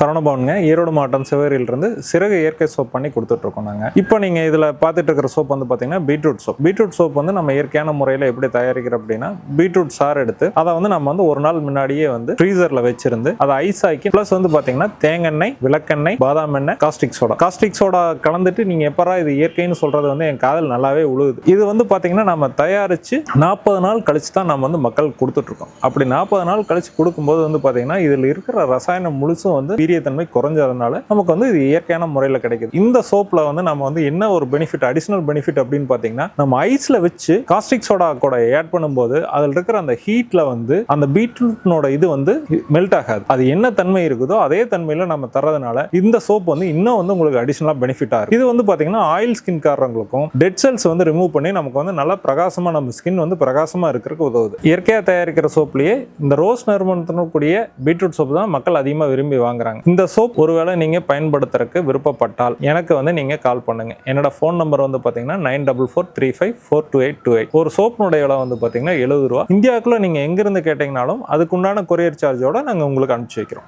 சரவணபவனுங்க ஈரோடு மாவட்டம் சிவகரியிலிருந்து சிறகு இயற்கை சோப் பண்ணி கொடுத்துட்ருக்கோம் நாங்கள் இப்போ நீங்கள் இதில் பார்த்துட்டு இருக்கிற சோப் வந்து பார்த்தீங்கன்னா பீட்ரூட் சோப். பீட்ரூட் சோப் வந்து நம்ம இயற்கையான முறையில் எப்படி தயாரிக்கிறோம் அப்படின்னா பீட்ரூட் சாறு எடுத்து அதை வந்து நம்ம வந்து ஒரு நாள் முன்னாடியே வந்து ஃப்ரீசரில் வச்சிருந்து அதை ஐஸ் ஆக்கி ப்ளஸ் வந்து பார்த்தீங்கன்னா தேங்காய் விளக்கெண்ணெய் பாதாம் எண்ணெய் காஸ்டிக் சோடா காஸ்டிக் சோடா கலந்துட்டு நீங்கள் எப்பரா இது இயற்கைன்னு சொல்கிறது வந்து என் காதல் நல்லாவே உழுகுது இது வந்து பார்த்தீங்கன்னா நம்ம தயாரித்து நாற்பது நாள் கழிச்சு தான் நம்ம வந்து மக்கள் கொடுத்துட்ருக்கோம். அப்படி நாற்பது நாள் கழிச்சு கொடுக்கும்போது வந்து பார்த்தீங்கன்னா இதில் இருக்கிற ரசாயனம் முழுசும் வந்து வீரியத்தன்மை குறைஞ்சதுனால நமக்கு வந்து இது இயற்கையான முறையில் கிடைக்குது. இந்த சோப்பில் வந்து நம்ம வந்து என்ன ஒரு பெனிஃபிட் அடிஷனல் பெனிஃபிட் அப்படின்னு பார்த்தீங்கன்னா நம்ம ஐஸில் வச்சு காஸ்டிக் சோடா கூட ஆட் பண்ணும்போது அதில் இருக்கிற அந்த ஹீட்டில் வந்து அந்த பீட்ரூட்னோட இது வந்து மெல்ட் ஆகாது. அது என்ன தன்மை இருக்குதோ அதே தன்மையில் நம்ம தரதுனால இந்த சோப் வந்து இன்னும் வந்து உங்களுக்கு அடிஷனலாக பெனிஃபிட்டாக ஆகும் இது வந்து பார்த்தீங்கன்னா ஆயில் ஸ்கின் காரங்களுக்கும் டெட் செல்ஸ் வந்து ரிமூவ் பண்ணி நமக்கு வந்து நல்லா பிரகாசமாக நம்ம ஸ்கின் வந்து பிரகாசமாக இருக்கிறதுக்கு உதவுது. இயற்கையாக தயாரிக்கிற சோப்லேயே இந்த ரோஸ் நறுமணத்தினுடைய பீட்ரூட் சோப் தான் மக்கள் அதிகமாக விரும்பி வாங்குறாங்க. இந்த சோப் ஒருவேளை நீங்கள் பயன்படுத்துறதுக்கு விருப்பப்பட்டால் எனக்கு வந்து நீங்கள் கால் பண்ணுங்க. என்னோட ஃபோன் நம்பர் வந்து பார்த்தீங்கன்னா nine double four three five four two eight two eight ஒரு சோப்னுடைய விலை வந்து பார்த்தீங்கன்னா எழுபது ரூபா. இந்தியாவுக்குள்ள நீங்கள் எங்கேருந்து கேட்டிங்கனாலும் அதுக்குண்டான கொரியர் சார்ஜோட நாங்கள் உங்களுக்கு அனுப்பிச்சி வைக்கிறோம்.